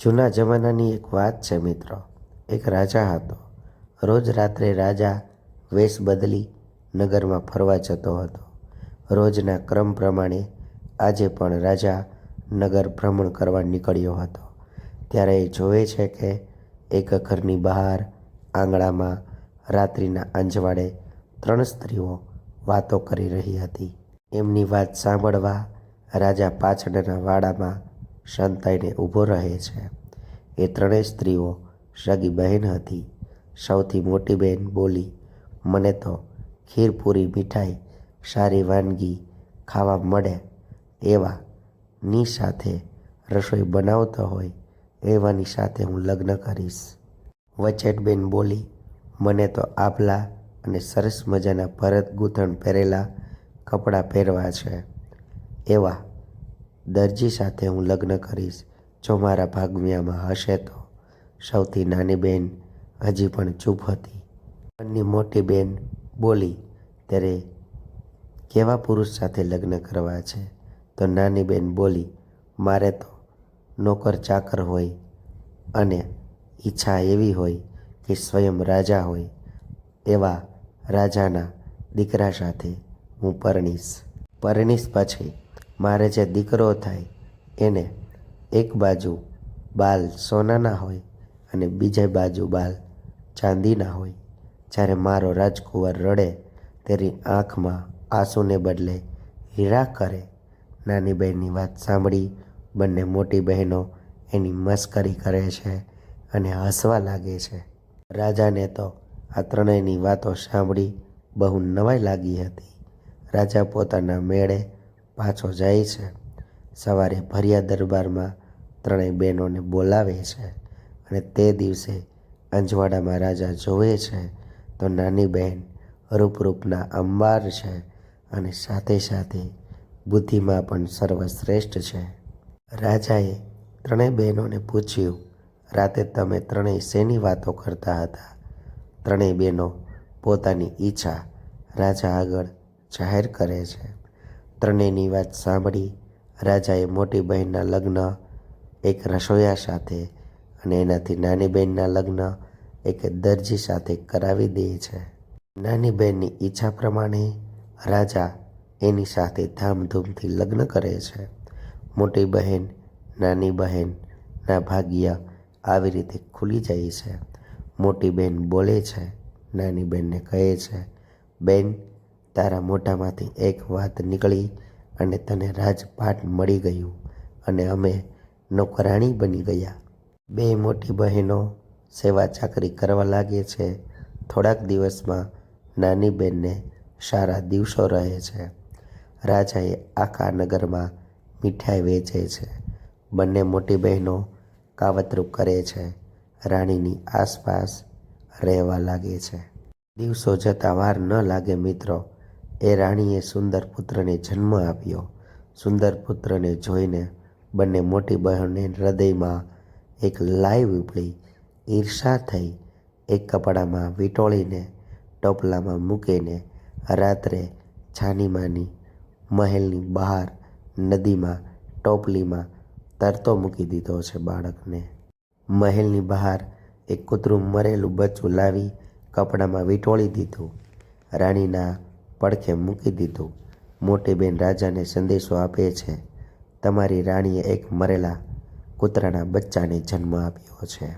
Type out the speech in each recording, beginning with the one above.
જૂના જમાનાની એક વાત છે મિત્રો. એક રાજા હતો. રોજ રાત્રે રાજા વેશ બદલી નગરમાં ફરવા જતો હતો. રોજના ક્રમ પ્રમાણે આજે પણ રાજા નગર ભ્રમણ કરવા નીકળ્યો હતો. ત્યારે એ જોવે છે કે એક ઘરની બહાર આંગણામાં રાત્રિના અંજવાળે ત્રણ સ્ત્રીઓ વાતો કરી રહી હતી. એમની વાત સાંભળવા રાજા પાછળના વાડામાં સંતાઈને ઊભો રહે છે. એ ત્રણેય સ્ત્રીઓ સગી બહેન હતી. સૌથી મોટી બહેન બોલી, મને તો ખીરપૂરી મીઠાઈ, સારી વાનગી ખાવા મળે એવા ની સાથે રસોઈ બનાવતો હોય એવાની સાથે હું લગ્ન કરીશ. વચેટબેન બોલી, મને તો આભલા અને સરસ મજાના ભરત ગૂંથણ પહેરેલા કપડાં પહેરવા છે એવા દરજી સાથે હું લગ્ન કરીશ. જો મારા ભાગવ્યામાં હશે તો? સૌથી નાની બહેન હજી પણ ચૂપ હતી. બંને મોટી બેન બોલી ત્યારે કેવા પુરુષ સાથે લગ્ન કરવા છે? તો નાની બહેન બોલી, મારે તો નોકર ચાકર હોય અને ઈચ્છા એવી હોય કે સ્વયં રાજા હોય એવા રાજાના દીકરા સાથે હું પરણીશ. પરણીશ પછી મારે જે દીકરો થાય એને એક બાજુ બાલ સોનાના હોય અને બીજે બાજુ બાલ ચાંદીના હોય. જ્યારે મારો રાજકુંવર રડે, તેની આંખમાં આંસુને બદલે હીરા કરે. નાની બહેનની વાત સાંભળી બંને મોટી બહેનો એની મસ્કરી કરે છે અને હસવા લાગે છે. રાજાને તો આ ત્રણેયની વાતો સાંભળી બહુ નવાઈ લાગી હતી. રાજા પોતાના મેળે પાછો જાય છે. સવારે ભર્યા દરબારમાં ત્રણેય બહેનોને બોલાવે છે અને તે દિવસે અંજવાડામાં રાજા જોવે છે તો નાની બહેન રૂપરૂપના અંબાર છે અને સાથે સાથે બુદ્ધિમાં પણ સર્વશ્રેષ્ઠ છે. રાજાએ ત્રણેય બહેનોને પૂછ્યું, રાતે તમે ત્રણેય શેની વાતો કરતા હતા? ત્રણેય બહેનો પોતાની ઈચ્છા રાજા આગળ જાહેર કરે છે. ત્રણેયની વાત સાંભળી રાજાએ મોટી બહેનના લગ્ન એક રસોયા સાથે અને એનાથી નાની બહેનના લગ્ન એક દરજી સાથે કરાવી દે છે. નાની બહેનની ઈચ્છા પ્રમાણે રાજા એની સાથે ધામધૂમથી લગ્ન કરે છે. મોટી બહેન, નાની બહેનના ભાગ્ય આવી રીતે ખુલી જાય છે. મોટી બહેન બોલે છે, નાની બહેનને કહે છે, બેન તારા મોઢામાંથી એક વાત નીકળી અને તને રાજપાટ મળી ગયું અને અમે નોકરાણી બની ગયા. બે મોટી બહેનો સેવા ચાકરી કરવા લાગે છે. થોડાક દિવસમાં નાની બહેનને સારા દિવસો રહે છે. રાજાએ આખા નગરમાં મીઠાઈ વેચે છે. બંને મોટી બહેનો કાવતરું કરે છે. રાણીની આસપાસ રહેવા લાગે છે. દિવસો જતાં વાર ન લાગે મિત્રો. એ રાણીએ સુંદર પુત્રને જન્મ આપ્યો. સુંદર પુત્રને જોઈને બંને મોટી બહેનને હૃદયમાં એક લાઈવ ઉપડી. ઈર્ષા થઈ એક કપડામાં વીંટોળીને ટોપલામાં મૂકીને રાત્રે છાનીમાની મહેલની બહાર નદીમાં ટોપલીમાં તરતો મૂકી દીધો છે બાળકને. મહેલની બહાર એક કૂતરું મરેલું બચ્ચું લાવી કપડામાં વીંટોળી દીધું. રાણીના પડખે મૂકી દીધું. મોટી બેન રાજાને સંદેશો આપે છે, તમારી રાણીએ એક મરેલા કૂતરાના બચ્ચાને જન્મ આપ્યો છે.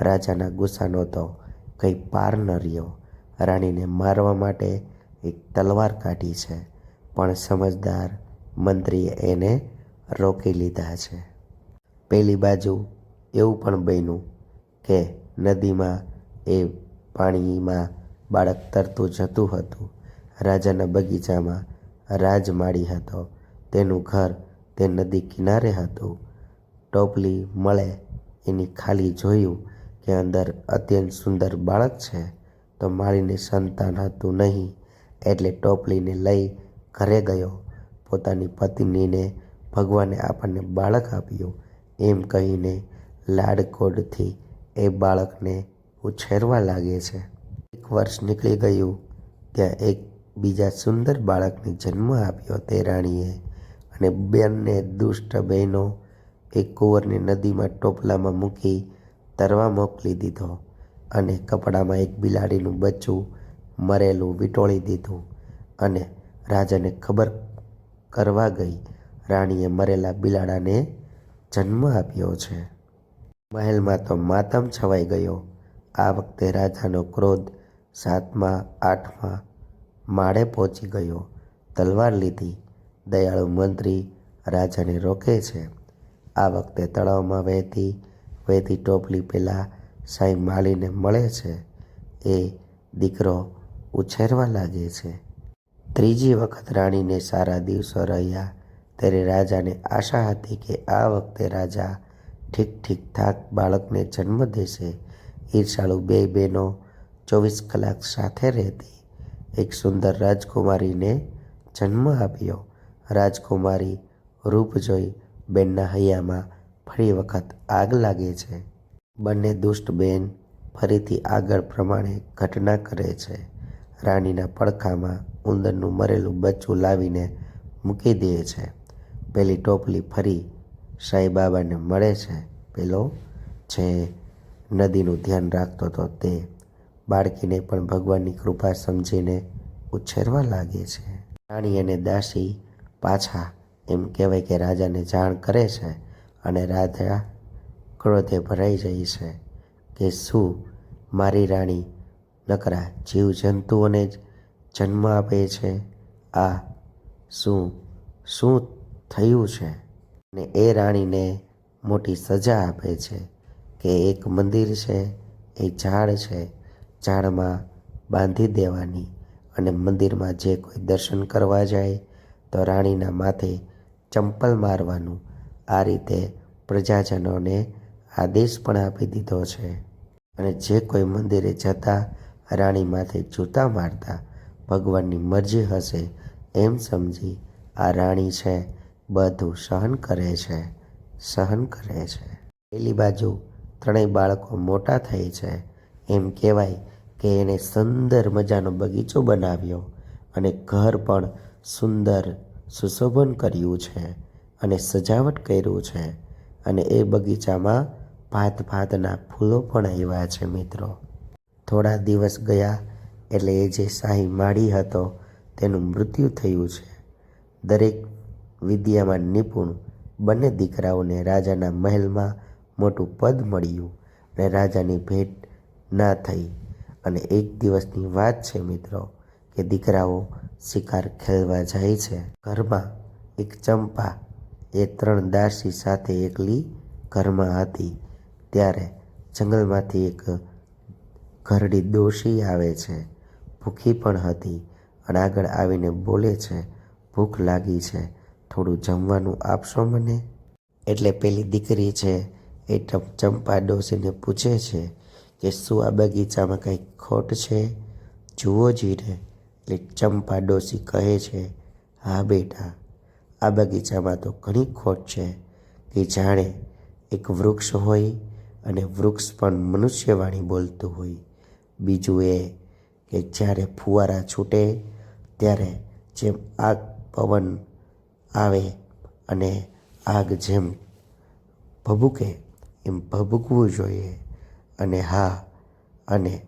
રાજાના ગુસ્સાનો તો કંઈ પાર ન રહ્યો. રાણીને મારવા માટે એક તલવાર કાઢી છે, પણ સમજદાર મંત્રીએ એને રોકી લીધા છે. પેલી બાજુ એવું પણ બન્યું કે નદીમાં એ પાણીમાં બાળક તરતું જતું હતું. રાજાના બગીચામાં રાજમાળી હતો. તેનું ઘર તે નદી કિનારે હતું. ટોપલી મળે એની ખાલી જોયું કે અંદર અત્યંત સુંદર બાળક છે. તો માળીને સંતાન હતું નહીં, એટલે ટોપલીને લઈ ઘરે ગયો. પોતાની પત્નીને ભગવાને આપણને બાળક આપ્યું. એમ કહીને લાડકોડથી એ બાળકને ઉછેરવા લાગે છે. એક વર્ષ નીકળી ગયું, ત્યાં એક બીજા સુંદર બાળકને જન્મ આપ્યો તે રાણીએ અને બંને દુષ્ટ બહેનો એક કુંવરને નદીમાં ટોપલામાં મૂકી તરવા મોકલી દીધો અને કપડામાં એક બિલાડીનું બચ્ચું મરેલું વીંટોળી દીધું અને રાજાને ખબર કરવા ગઈ રાણીએ મરેલા બિલાડાને જન્મ આપ્યો છે. મહેલમાં તો માતમ છવાઈ ગયો. આ વખતે રાજાનો ક્રોધ સાતમા, આઠમા માળે પહોંચી ગયો. તલવાર લીધી. દયાળુ મંત્રી રાજાને રોકે છે. આ વખતે તળાવમાં વહેતી વહેતી ટોપલી પેલા સાંઈ માળીને મળે છે. એ દીકરો ઉછેરવા લાગે છે. ત્રીજી વખત રાણીને સારા દિવસો રહ્યા. ત્યારે રાજાને આશા હતી કે આ વખતે રાજા ઠીક ઠીક ઠાક બાળકને જન્મ દેશે. ઈર્ષાળુ બે બહેનો ચોવીસ કલાક સાથે રહેતી. એક સુંદર રાજકુમારીને જન્મ આપ્યો. રાજકુમારી રૂપ જોઈ બેનના હૈયામાં ફરી વખત આગ લાગે છે. બંને દુષ્ટ બેન ફરીથી આગળ પ્રમાણે ઘટના કરે છે. રાણીના પડખામાં ઉંદરનું મરેલું બચ્ચું લાવીને મૂકી દે છે. પેલી ટોપલી ફરી સાંઈબાબાને મળે છે. પેલો જે નદીનું ધ્યાન રાખતો હતો તે બાળકીને પણ ભગવાનની કૃપા સમજીને ઉછેરવા લાગે છે. રાણી અને દાસી પાછા એમ કહેવાય કે રાજાને જાણ કરે છે અને રાજા ક્રોધે ભરાઈ જાય છે કે શું મારી રાણી નકરા જીવજંતુઓને જ જન્મ આપે છે? આ શું શું થયું છે? ને એ રાણીને મોટી સજા આપે છે કે એક મંદિર છે એ ઝાડ છે ઝાડમાં બાંધી દેવાની અને મંદિરમાં જે કોઈ દર્શન કરવા જાય, તો રાણીના માથે ચંપલ મારવાનું આ રીતે પ્રજાજનોને આદેશ પણ આપી દીધો છે. અને જે કોઈ મંદિરે જતા રાણી માથે જૂતા મારતા ભગવાનની મરજી હશે એમ સમજી આ રાણી છે, બધું સહન કરે છે, સહન કરે છે. પેલી બાજુ ત્રણેય બાળકો મોટા થઈ છે, એમ કહેવાય કે એણે સુંદર મજાનો બગીચો બનાવ્યો અને ઘર પણ સુંદર સુશોભન કર્યું છે અને સજાવટ કર્યું છે. અને એ બગીચામાં ભાત ભાતના ફૂલો પણ આવ્યા છે મિત્રો. થોડા દિવસ ગયા એટલે એ જે શાહી માળી હતો તેનું મૃત્યુ થયું છે. દરેક વિદ્યામાં નિપુણ બંને દીકરાઓને રાજાના મહેલમાં મોટું પદ મળ્યું અને રાજાની ભેટ ના થઈ. અને એક દિવસની વાત છે મિત્રો, કે દીકરાઓ શિકાર ખેલવા જાય છે. ઘરમાં એક ચંપા, એ ત્રણ દાસી સાથે એકલી ઘરમાં હતી. ત્યારે જંગલમાંથી એક ઘરડી દોશી આવે છે. ભૂખી પણ હતી અને આગળ આવીને બોલે છે, ભૂખ લાગી છે, થોડું જમવાનું આપશો મને? એટલે પેલી દીકરી છે, એ ચંપા ડોશીને પૂછે છે કે શું આ બગીચામાં કંઈક ખોટ છે? જુઓ જીને, એટલે ચંપા ડોશી કહે છે, હા બેટા, આ બગીચામાં તો ઘણી ખોટ છે, કે જાણે એક વૃક્ષ હોય અને વૃક્ષ પણ મનુષ્યવાણી બોલતું હોય. બીજું એ કે જ્યારે ફુવારા છૂટે, ત્યારે જેમ આગ પવન આવે અને આગ જેમ ભભૂકે, એમ ભભૂકવું જોઈએ. અને હા, અને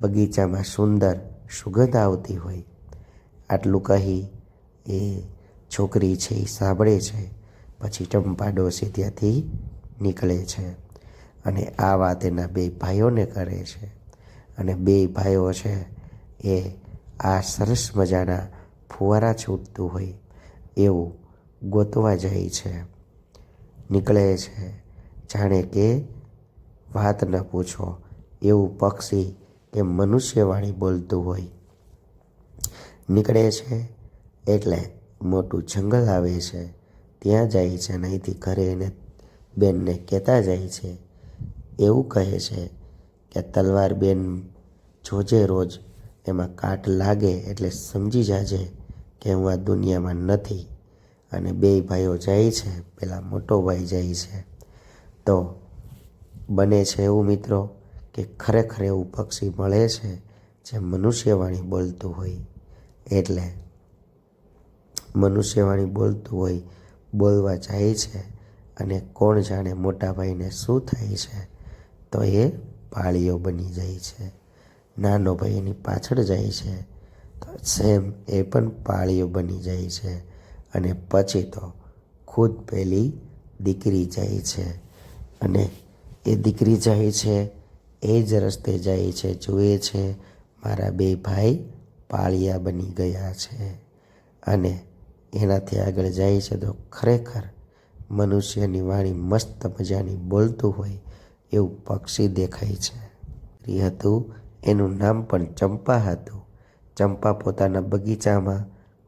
બગીચામાં સુંદર સુગંધ આવતી હોય. આટલું કહી એ છોકરી છે એ સાંભળે છે, પછી ટંપા ડોસી ત્યાંથી નીકળે છે અને આ વાત એના બે ભાઈઓને કરે છે. અને બે ભાઈઓ છે એ આ સરસ મજાના ફુવારા છૂટતું હોય એવું ગોતવા જાય છે. નીકળે છે. જાણે કે વાત ન પૂછો. એવું પક્ષી કે મનુષ્યવાણી બોલતું હોય. નીકળે છે એટલે મોટું જંગલ આવે છે. ત્યાં જાય છે અને અહીંથી ઘરે એને બેનને કહેતા જાય છે. એવું કહે છે કે તલવાર બેન જોજે રોજ. એમાં કાટ લાગે એટલે સમજી જાજે કે હું આ દુનિયામાં નથી. અને બે ભાઈઓ જાય છે. પેલા મોટો ભાઈ જાય છે. તો બને છે એવું મિત્રો, કે ખરેખર એવું પક્ષી મળે છે જે મનુષ્યવાણી બોલતું હોય. એટલે મનુષ્યવાણી બોલતું હોય, બોલવા જાય છે અને કોણ જાણે મોટા ભાઈને શું થાય છે, તો એ પાળીઓ બની જાય છે. નાનો ભાઈ એની પાછળ જાય છે, તો સેમ એ પણ પાળીઓ બની જાય છે અને પછી તો ખુદ પેલી દીકરી જાય છે અને એ દીકરી જાય છે, એ જ રસ્તે જાય છે, જુએ છે, મારા બે ભાઈ પાળિયા બની ગયા છે. અને એનાથી આગળ જાય છે તો ખરેખર મનુષ્યની વાણી મસ્ત મજાની બોલતું હોય એવું પક્ષી દેખાય છે. એ હતું એનું નામ પણ ચંપા હતું. ચંપા પોતાના બગીચામાં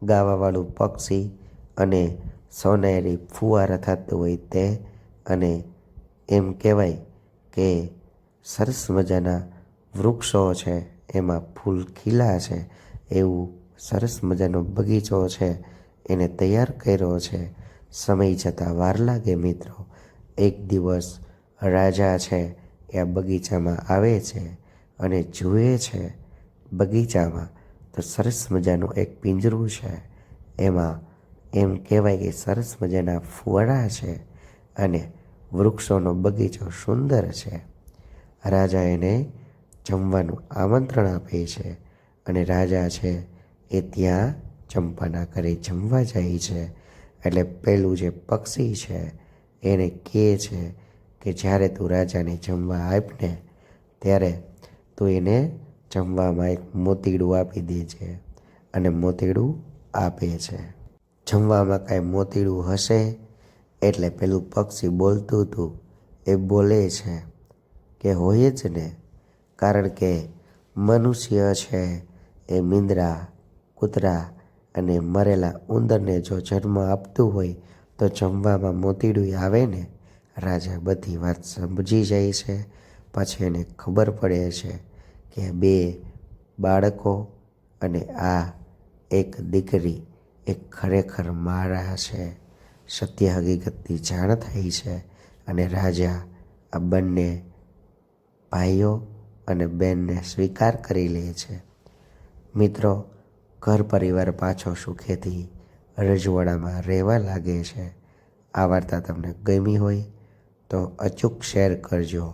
ગાવાવાળું પક્ષી અને સોનેરી ફુવારા થતું હોય તે અને એમ કહેવાય કે સરસ મજાના વૃક્ષો છે, એમાં ફૂલ ખીલા છે, એવું સરસ મજાનો બગીચો છે, એને તૈયાર કર્યો છે. સમય જતાં વાર લાગે મિત્રો. એક દિવસ રાજા છે એ આ બગીચામાં આવે છે અને જુએ છે બગીચામાં તો સરસ મજાનું એક પિંજરું છે. એમાં એમ કહેવાય કે સરસ મજાના ફુવારા છે અને વૃક્ષોનો બગીચો સુંદર છે. રાજા એને જમવાનું આમંત્રણ આપે છે અને રાજા છે એ ત્યાં ચંપાના ઘરે જમવા જાય છે. એટલે પેલું જે પક્ષી છે એને કહે છે કે જ્યારે તું રાજાને જમવા આપને ત્યારે તું એને જમવામાં એક મોતીડું આપી દે છે અને મોતીડું આપે છે. જમવામાં કાંઈ મોતીડું હશે? એટલે પેલું પક્ષી બોલતું હતું, એ બોલે છે કે હોય જ ને, કારણ કે મનુષ્ય છે એ મીંદરા, કૂતરા અને મરેલા ઉંદરને જો જન્મ આપતું હોય તો જમવામાં મોતીડું આવે ને, રાજા બધી વાત સમજી જાય છે. પછી એને ખબર પડે છે કે બે બાળકો અને આ એક દીકરી એ ખરેખર મારા છે. સત્ય હકીકતની જાણ થઈ છે અને રાજા આ બંને ભાઈઓ અને બેનને સ્વીકાર કરી લે છે. મિત્રો, ઘર પરિવાર પાછો સુખેથી રજવાડામાં રહેવા લાગે છે. આ વાર્તા તમને ગમી હોય તો અચૂક શેર કરજો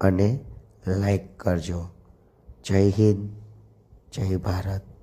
અને લાઈક કરજો. જય હિન્દ, જય ભારત.